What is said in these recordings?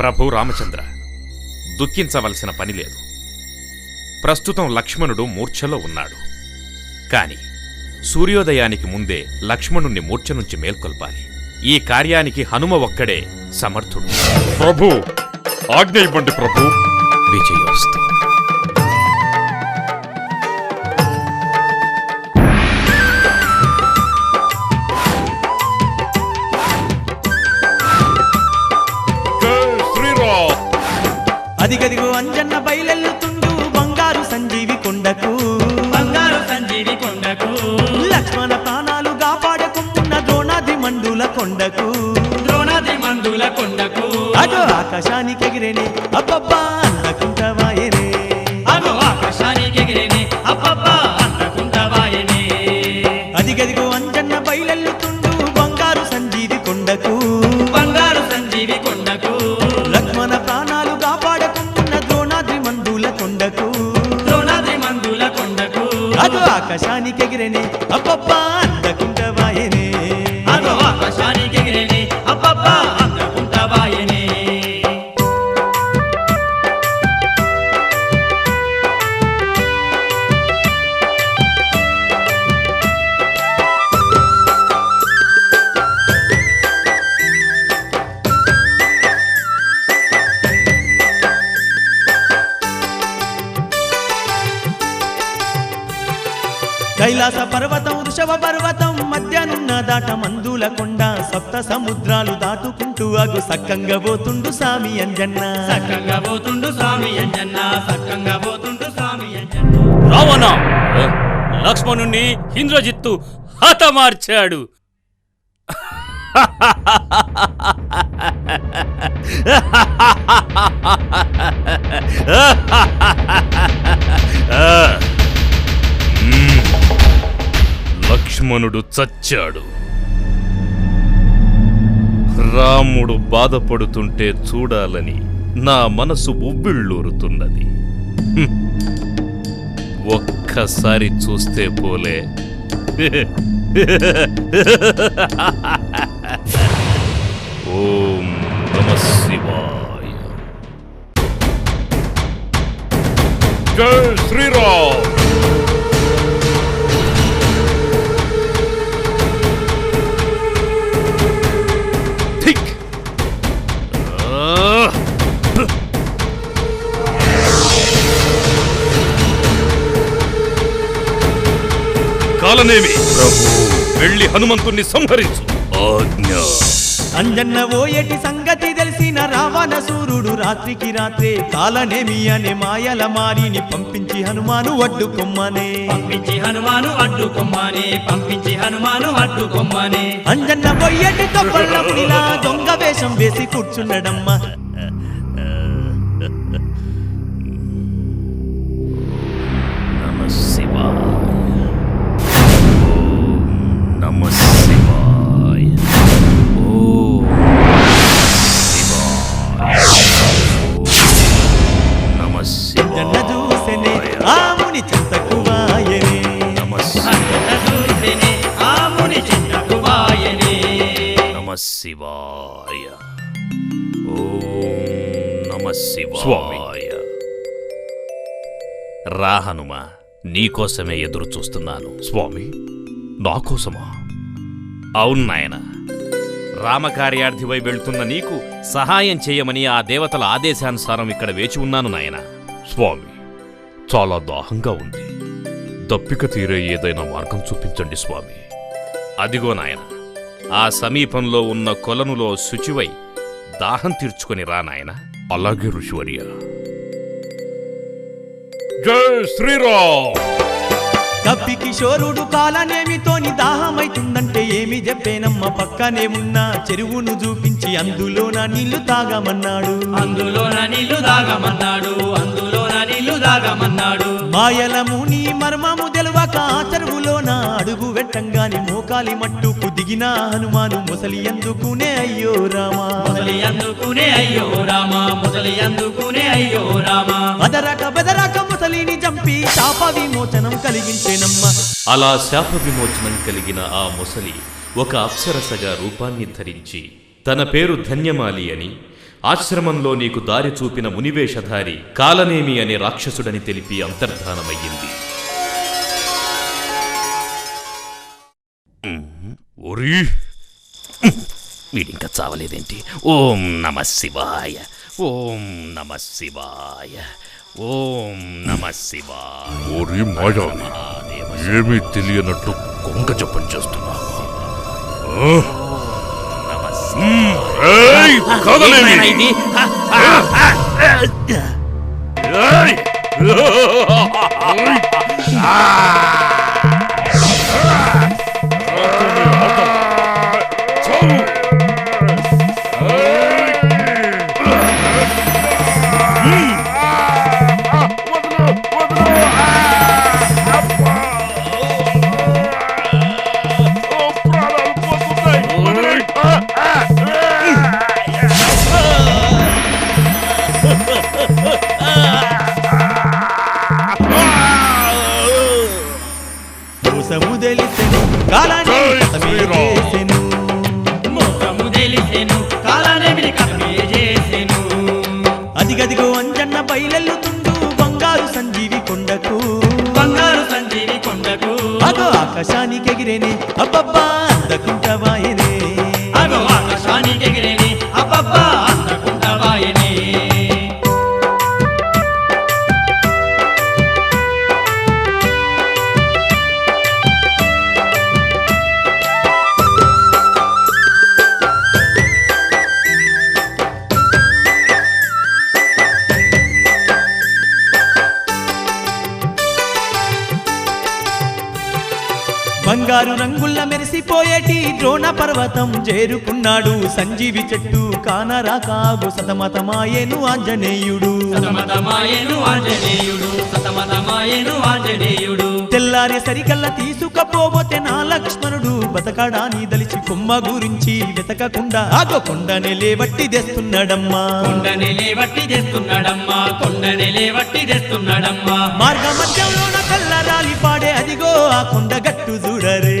ప్రభు రామచంద్ర దుఃఖించవలసిన పని లేదు. ప్రస్తుతం లక్ష్మణుడు మూర్ఛలో ఉన్నాడు. కాని సూర్యోదయానికి ముందే లక్ష్మణుణ్ణి మూర్ఛ నుంచి మేల్కొల్పాలి. ఈ కార్యానికి హనుమ ఒక్కడే సమర్థుడు. ప్రభు ఆజ్ఞ ఇవ్వండి ప్రభు. విజయోస్తు. అదిగదిగో అంజన్న బయలెల్లుతుండు బంగారు సంజీవి కొండకు. బంగారు సంజీవి కొండకు. లక్ష్మణ ప్రాణాలు కాపాడకున్న ద్రోణాది మండుల కొండకు. ద్రోణాది మందుల కొండకు. అటు ఆకాశానికి ఎగిరేనే అబ్బబ్బా అన్నకుంటవాయనే అగో ఆకాశానికి ఎగిరేనే అబ్బబ్బా సప్త సముద్రాలు దాటుకుంటూ అగు సక్కంగా పోతుండు సామి అంజన్న. సక్కంగా పోతుండు స్వామి అంజన్న సక్కంగా పోతుండు స్వామి అంజన్న. రావణ! లక్ష్మణుణ్ణి ఇంద్రజిత్తు హతమార్చాడు. లక్ష్మణుడు చచ్చాడు. రాముడు బాధపడుతుంటే చూడాలని నా మనసు ఉబ్బిళ్ళూరుతున్నది ఒక్కసారి చూస్తే పోలే. ఓం నమ శివాయ. జై శ్రీరామ్. హనుమంతుణ్ణి సంహరించు. ఆజ్ఞ. అంజన్న ఓయటి సంగతి తెలిసిన రావణ సూర్యుడు రాత్రికి రాత్రే కాలనేమి అనే మాయల మారిని పంపించి హనుమాను అడ్డుకొమ్మనే పంపించి హనుమాను అడ్డుకొమ్మనే పంపించి హనుమాను అడ్డుకొమ్మనే అంజన్న బొయ్యటి తప్పల్లమునిలా దొంగ వేషం వేసి కూర్చున్నాడమ్మా. శివాయ ఓం నమ శివాయ. రా హనుమ నీకోసమే ఎదురు చూస్తున్నాను. స్వామి నా కోసమా? అవును నాయన. రామకార్యార్థివై వెళ్తున్న నీకు సహాయం చేయమని ఆ దేవతల ఆదేశానుసారం ఇక్కడ వేచి ఉన్నాను నాయన. స్వామి చాలా దాహంగా ఉంది. దప్పిక తీరే ఏదైనా మార్గం చూపించండి స్వామి. అదిగో నాయన ఆ సమీపంలో ఉన్న కొలనులో శుచివై దాహం తీర్చుకొని రా నాయన. అలాగే ఋషివర్య. జై శ్రీరామ్. కప్పి కిషోరుడు కాలనేమితోని దాహమైతుందంటే ఏమి చెప్పేనమ్మ పక్కనే ఉన్న చెరువును చూపించి అందులోన నీళ్ళు తాగమన్నాడు. అందులోన నీళ్ళు దాగమన్నాడు అందులోన నీళ్ళు దాగమన్నాడు మాయల ముని మర్మము ఆ చెరువులోన అడుగు వెట్టంగాని మోకాలి మట్టుకు దిగిన హనుమాను ముసలి ఎందుకునే అయ్యో రామా. ముసలి అందుకునే అయ్యో రామ ముసలి అందుకునే అయ్యో రామ. బదరక బెదరక ముసలిని చంపి శాప విమోచనం కలిగించేనమ్మ. అలా శాప విమోచనం కలిగిన ఆ ముసలి ఒక అప్సరసగా రూపాన్ని ధరించి తన పేరు ధన్యమాలి అని ఆశ్రమంలో నీకు దారి చూపిన మునివేషధారి కాలనేమి అనే రాక్షసుడని తెలిపి అంతర్ధానమయ్యింది. ఒరి వీడింకా చావలేదేంటి ఓం నమ శివాయ ఓం నమ శివాయ ఓం నమ శివాయ ఒరి మాయావి ఏమీ తెలియనట్టు కొంగ జపం చేస్తున్నావా ఆ? బంగారు సంజీవి కొండకు. అగో ఆకాశానికి ఎగిరేనే అబ్బబ్బా అందకుంటవాయనే అగో ఆకాశానికి ఎగిరేని ద్రోణ పర్వతం చేరుకున్నాడు. సంజీవి చెట్టు కానరా కాగు సతమతమాయేను ఆంజనేయుడు. సతమతమాయను ఆంజనేయుడు సతమతమాయను ఆంజనేయుడు. తెల్లారే సరికల్లా తీసుకపోతే నా లక్ష్మణుడు బతకడాని దలిచి కొమ్మ గురించి వెతకకుండా ఆగో కొండనే లేవట్టి తెస్తున్నాడమ్మా. కొండని లేవట్టి తెస్తున్నాడమ్మా కొండని లేవట్టి తెస్తున్నాడమ్మా. మార్గ మధ్యంలోన పాడే అదిగో ఆ కొండ గట్టు చూడరే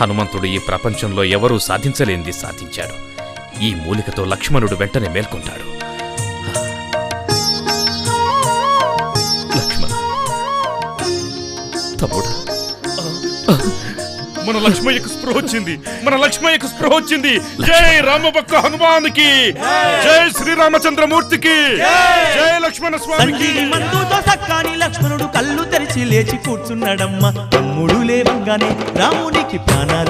హనుమంతుడు ఈ ప్రపంచంలో ఎవరూ సాధించలేనిది సాధించాడు. ఈ మూలికతో లక్ష్మణుడు వెంటనే మేల్కొంటాడు. లక్ష్మణ. తమ్ముడు. మన లక్ష్మయ్యకు స్పృహ వచ్చింది. మన లక్ష్మయ్యకు స్పృహ వచ్చింది. జై రామభక్త హనుమానికి. జై శ్రీరామచంద్రమూర్తికి. జై లక్ష్మణ స్వామికి. సంజీవి మందుతో సక్కాని లక్ష్మణుడు కళ్ళు తెరిచి లేచి కూర్చున్నాడమ్మా. రాముడు లేవంగానే రామునికి ప్రాణాలు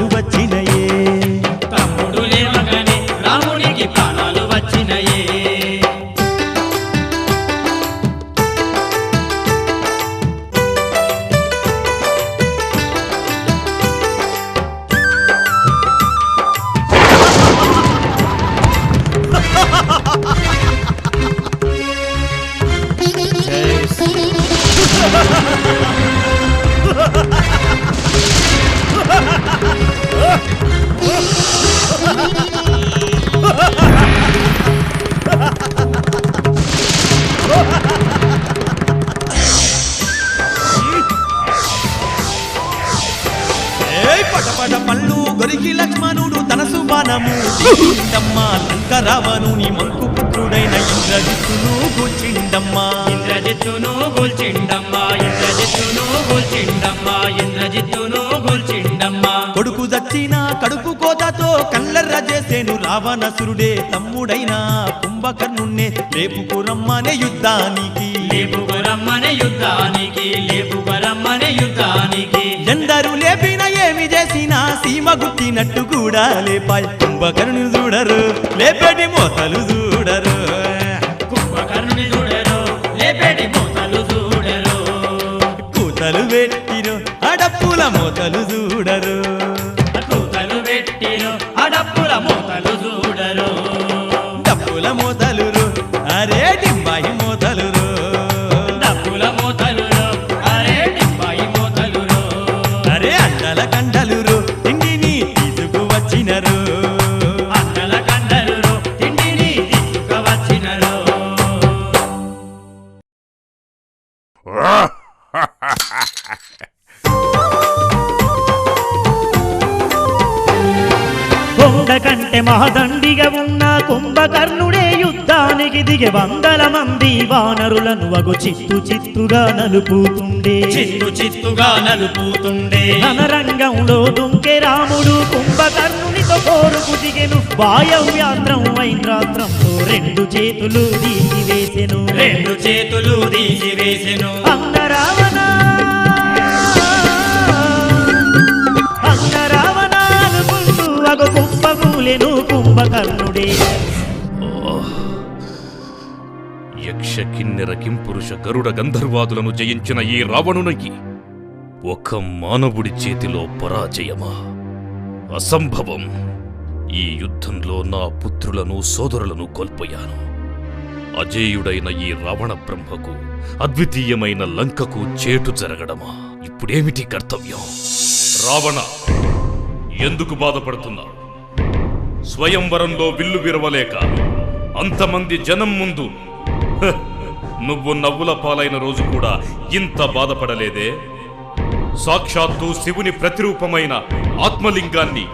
చేసేను రావణసురుడే తమ్ముడైన కుంభకర్ణుణ్ణే రేపుకు రమ్మనే యుద్ధానికి. లేపుగరమ్మనే యుద్ధానికి లేపుగరమ్మనే యుద్ధానికి. ఎందరు లేపిన ఏమి చేసినా సీమ గుట్టినట్టు కూడా లేపాయి కుంభకర్ణుని చూడరు లేపేటి మోతలు చూడరు. కుంభకర్ణుని చూడరు లేపేటి మూతలు చూడరు. కూతలు పెట్టిరు అడప్పుల మోతలు చూడరు. మహదండిగా ఉన్న కుంభకర్ణుడే యుద్ధానికి దిగే వందల మంది వానరులను వగు చిత్తు చిత్తుగా నలుపుతుండే. చిత్తు చిత్తుగా నలుపుతుండే. రణరంగంలో దుంకె రాముడు కుంభకర్ణునితో కోరుకు దిగెను. వాయవ్యాంధ్రం ఐంద్రాస్త్రంతో రెండు చేతులు తీసివేసెను. రెండు చేతులు అన్న రావణ అన్న రావణ అనుకుంటూ అగు కుంభకూలెను కుంభకర్ణుడే. యక్ష కిన్నెర కింపురుష గరుడ గంధర్వాదులను జయించిన ఈ రావణునికి ఒక మానవుడి చేతిలో పరాజయమా? అసంభవం. ఈ యుద్ధంలో నా పుత్రులను సోదరులను కోల్పోయాను. అజేయుడైన ఈ రావణ బ్రహ్మకు అద్వితీయమైన లంకకు చేటు జరగడమా? ఇప్పుడేమిటి కర్తవ్యం? రావణ ఎందుకు బాధపడుతున్నావు స్వయంవరంలో విల్లు విరవలేక అంతమంది జనం ముందు. నువ్వు నవ్వుల పాలైన రోజు కూడా ఇంత బాధపడలేదే? సాక్షాత్తు శివుని ప్రతిరూపమైన ఆత్మలింగాన్ని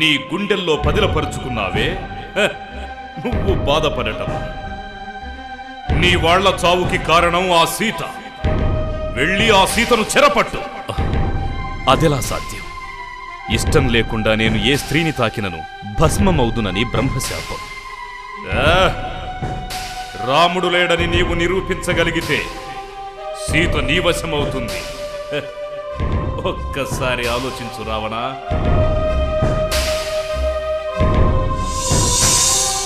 నీ గుండెల్లో పదిలపరుచుకున్నావే? నువ్వు బాధపడటం. నీ వాళ్ళ చావుకి కారణం ఆ సీత. వెళ్ళి ఆ సీతను చెరపట్టు. అదెలా సాధ్యం? ఇష్టం లేకుండా నేను ఏ స్త్రీని తాకినను? భస్మమవుదునని బ్రహ్మశాపం. రాముడు లేడని నీవు నిరూపించగలిగితే సీత నీవశమవుతుంది ఒక్కసారి ఆలోచించు రావణా.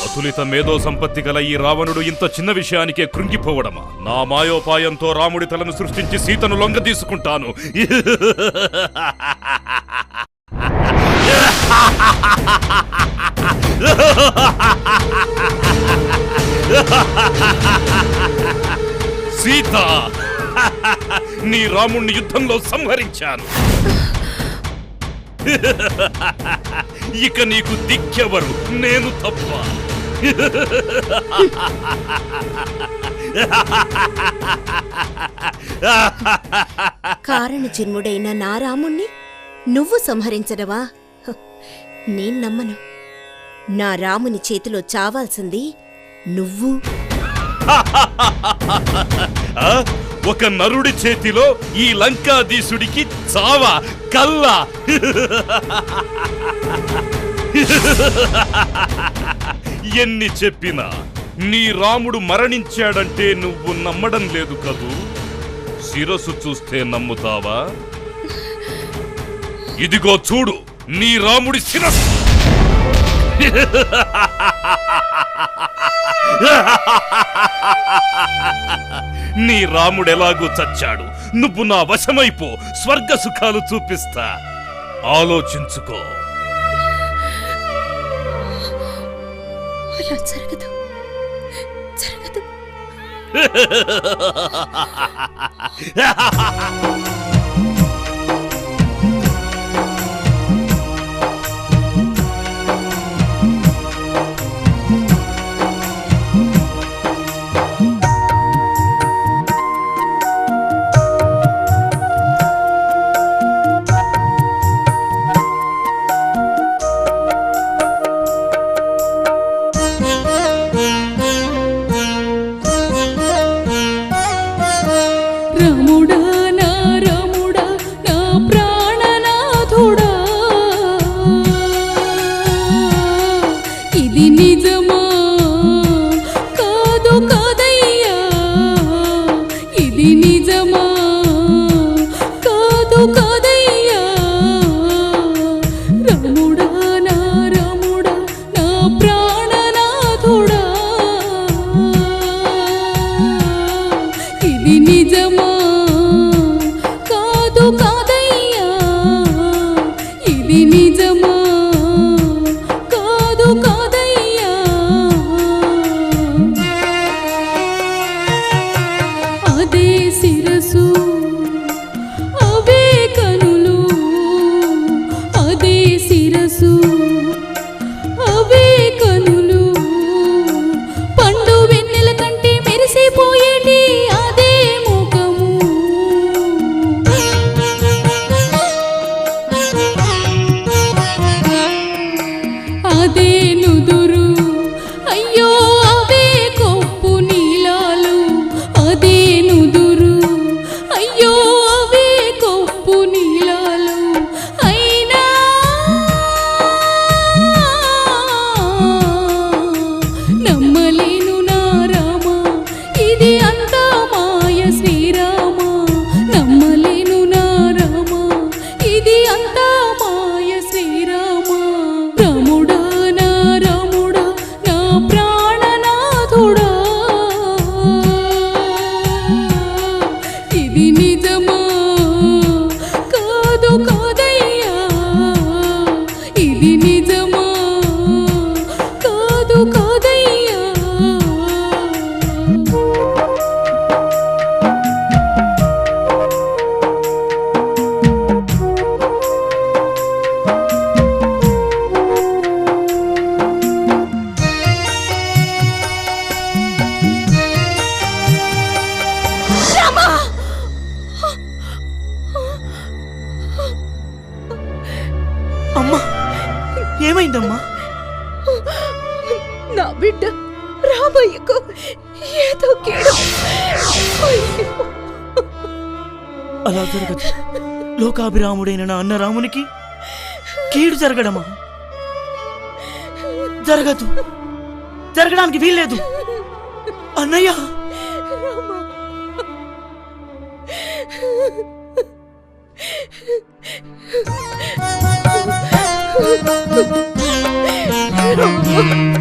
అతులిత మేధో సంపత్తి గల ఈ రావణుడు ఇంత చిన్న విషయానికే కృంగిపోవడమా? నా మాయోపాయంతో రాముడి తలను సృష్టించి సీతను లొంగ తీసుకుంటాను. సీత నీ రాముణ్ణి యుద్ధంలో సంహరించాను. ఇక నీకు దిక్కెవరు నేను తప్ప. కారణ జన్ముడైన నా రాముణ్ణి నువ్వు సంహరించడవా నేను నమ్మను. నా రాముని చేతిలో చావాల్సింది నువ్వు. ఒక నరుడి చేతిలో ఈ లంకాధీశుడికి చావా కల్లా? ఎన్ని చెప్పినా నీ రాముడు మరణించాడంటే నువ్వు నమ్మడం లేదు కదూ? శిరసు చూస్తే నమ్ముతావా? ఇదిగో చూడు. నీ రాముడి శిరస్సు. నీ రాముడెలాగూ చచ్చాడు. నువ్వు నా వశమైపో. స్వర్గ సుఖాలు చూపిస్తా. ఆలోచించుకో. అలా జరగదు. జరగదు. 为你怎么？నాకు ఏదో కీడు. అలా జరగదు. లోకాభిరాముడైన నా అన్న రామునికి కీడు జరగడమా? జరగదు. జరగడానికి వీల్లేదు. అన్నయ్య! రామా.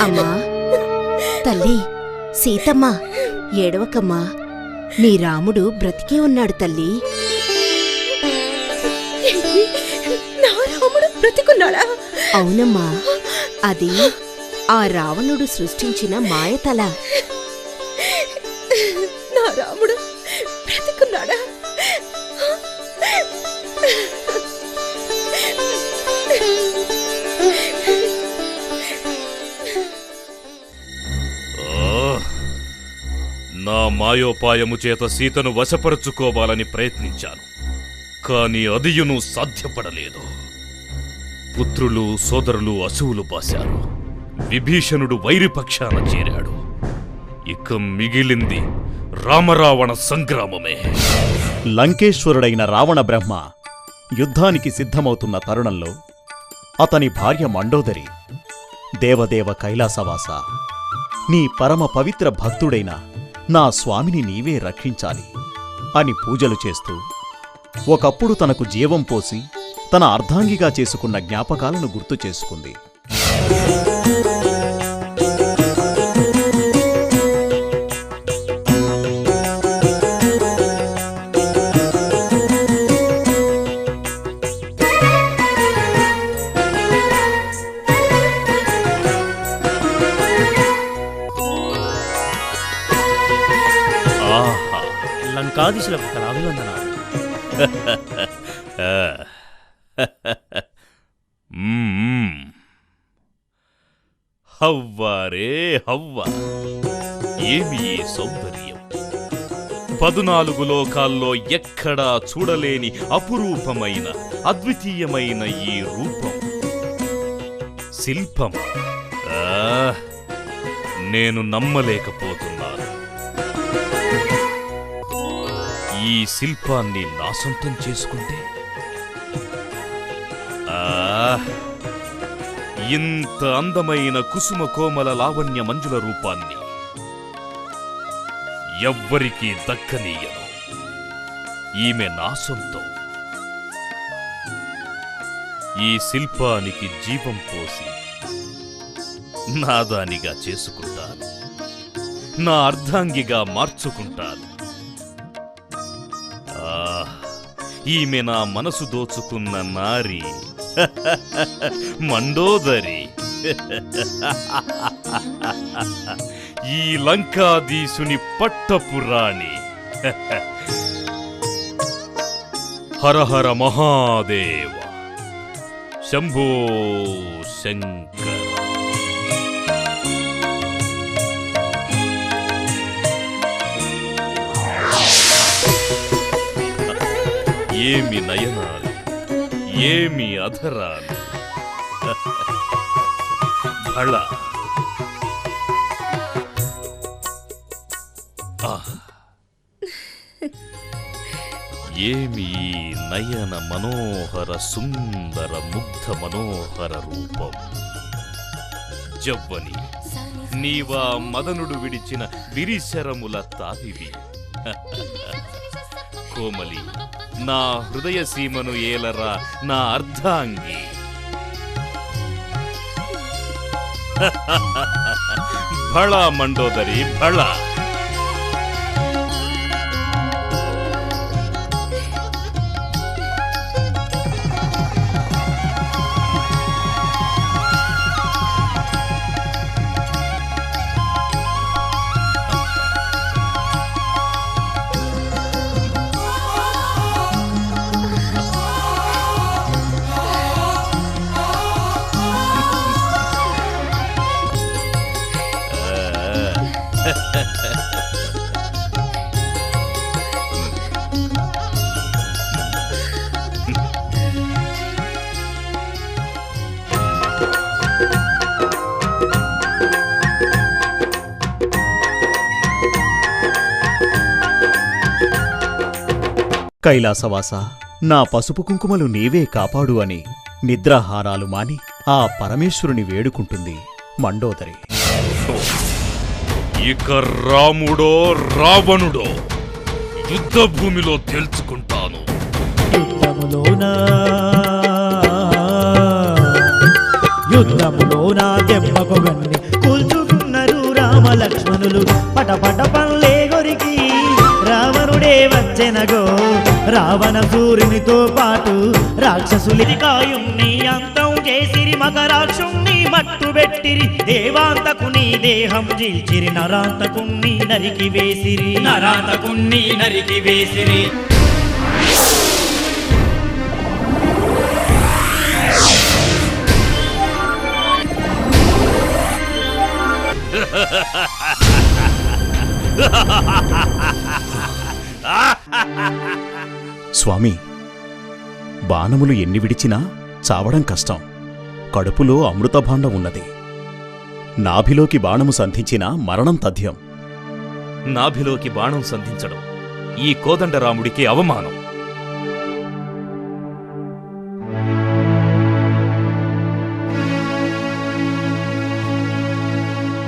అమ్మా. తల్లి సీతమ్మ ఏడవకమ్మా. నీ రాముడు బ్రతికే ఉన్నాడు తల్లి. అవునమ్మా. అది ఆ రావణుడు సృష్టించిన మాయతల. నా రాముడు మాయోపాయము చేత సీతను వశపరుచుకోవాలని ప్రయత్నించాను. కాని అదియును సాధ్యపడలేదు. పుత్రులు సోదరులు అశువులు బాశారు. విభీషణుడు వైరిపక్షాన చేరాడు. ఇక మిగిలింది రామరావణ సంగ్రామమే. లంకేశ్వరుడైన రావణ బ్రహ్మ యుద్ధానికి సిద్ధమవుతున్న తరుణంలో అతని భార్య మండోదరి దేవదేవ కైలాసవాస నీ పరమ పవిత్ర భక్తుడైన నా స్వామిని నీవే రక్షించాలి అని పూజలు చేస్తూ ఒకప్పుడు తనకు జీవం పోసి తన అర్ధాంగిగా చేసుకున్న జ్ఞాపకాలను గుర్తు చేసుకుంది. లంకాదిశులకు గల అభివందనాలు హవ్వారే హవ్వ. ఏమి ఈ సౌందర్యం? పదునాలుగు లోకాల్లో ఎక్కడా చూడలేని అపురూపమైన అద్వితీయమైన ఈ రూపం. శిల్పం. నేను నమ్మలేకపోతున్నాను ఈ శిల్పాన్ని నా సొంతం చేసుకుంటే? ఆ ఇంత అందమైన కుసుమ కోమల లావణ్య మంజుల రూపాన్ని ఎవ్వరికీ దక్కనీయను. ఈమె నా సొంతం ఈ శిల్పానికి జీవం పోసి నాదానిగా చేసుకుంటాను. నా అర్ధాంగిగా మార్చుకుంటాను. ఈమె నా మనసు దోచుకున్న నారి. మండోదరి. ఈ లంకాదీసుని పట్టపురాణి. హరహర మహాదేవ. శంభో శంకర. ఏమి నయనాలు? ఏమి అధరాలు? భళ. ఏమి నయన మనోహర సుందర ముగ్ధ మనోహర రూపం? జవ్వని నీవా మదనుడు విడిచిన విరిశరముల తావివి కోమలి నా హృదయ సీమను ఏలరా నా అర్ధాంగి భళ మండోదరి భళ కైలాసవాస నా పసుపు కుంకుమలు నీవే కాపాడు అని నిద్రాహారాలు మాని ఆ పరమేశ్వరుని వేడుకుంటుంది మండోదరి. ఇక రాముడో రావణుడో యుద్ధ భూమిలో తేల్చుకుంటాను. యుద్ధములోనా? యుద్ధములోనా? దెబ్బకు గన్ని కూల్చుకున్నారు రామ లక్ష్మణులు పటపట పల్లే గొరికి రావణుడే వచ్చెనగో రావణ సూర్యునితో పాటు రాక్షసులి కాయుణ్ణి అంతం చేసిరి మకరాక్షుణ్ణి మట్టు పెట్టిరి దేవాంతకుని దేహం జీల్చిరి నరాంతకుణ్ణి నరికి వేసిరి. నరాతకుణ్ణి నరికి వేసిరి. స్వామి బాణములు ఎన్ని విడిచినా చావడం కష్టం. కడుపులో అమృతభాండం ఉన్నది. నాభిలోకి బాణము సంధించినా మరణం తథ్యం. నాభిలోకి బాణం సంధించడం ఈ కోదండరాముడికి అవమానం.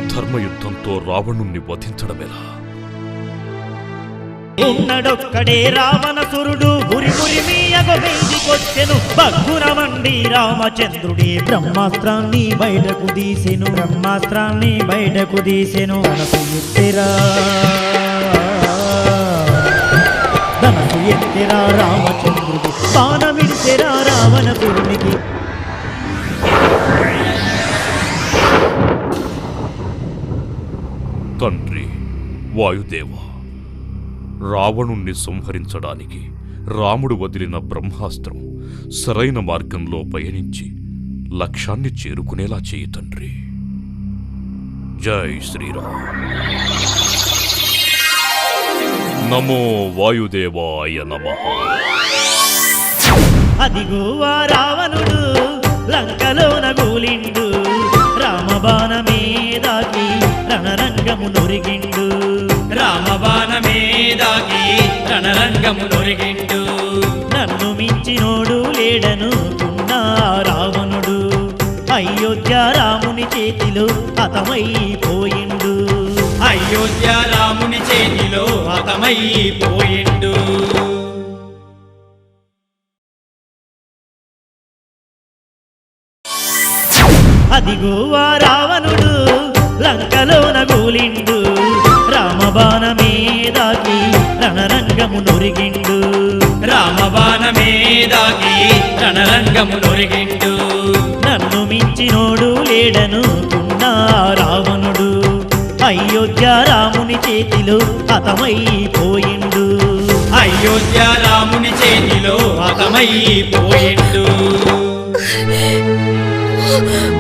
ధర్మయుద్ధంతో రావణుణ్ణి వధించడమేలా? ఉన్నడొక్కడే రావణసురుడు ఉరి ఉరి మీయగ వెండికొచ్చెను బగ్గున రామచంద్రుడే బ్రహ్మాస్త్రాన్ని బయటకు తీసెను. బ్రహ్మాస్త్రాన్ని బయటకు తీసెను. మనసు ఎత్తిరా. ధనసు ఎత్తిరా రామచంద్రుడు. బాణమిడితెరా రావణసురునికి. తండ్రి వాయుదేవా రావణుణ్ణి సంహరించడానికి రాముడు వదిలిన బ్రహ్మాస్త్రం సరైన మార్గంలో పయనించి లక్ష్యాన్ని చేరుకునేలా చేయి తండ్రి. జై శ్రీరామ్. నమో వాయుదేవాయ నమ. అదిగో ఆ రావణుడు లంకలోన గూలిండు రామబాణ దాకి రణరంగము నొరిగిండు. రామబాణమే దాగి రణరంగము నొరిగిండు నన్ను మించినోడు లేడను తున్నా రావణుడు. అయోధ్య రాముని చేతిలో హతమైపోయిండు. అయోధ్య రాముని చేతిలో హతమైపోయిండు. అదిగో ఆ రావణుడు లంకలో దాకి రణరంగము నొరిగిండు. రామబాణమే దాగి రణరంగము నొరిగిండు. నన్ను మించినోడు లేడను తున్నా రావణుడు. అయోధ్య రాముని చేతిలో హతమైపోయిండు. అయోధ్య రాముని చేతిలో హతమైపోయిండు. ఆ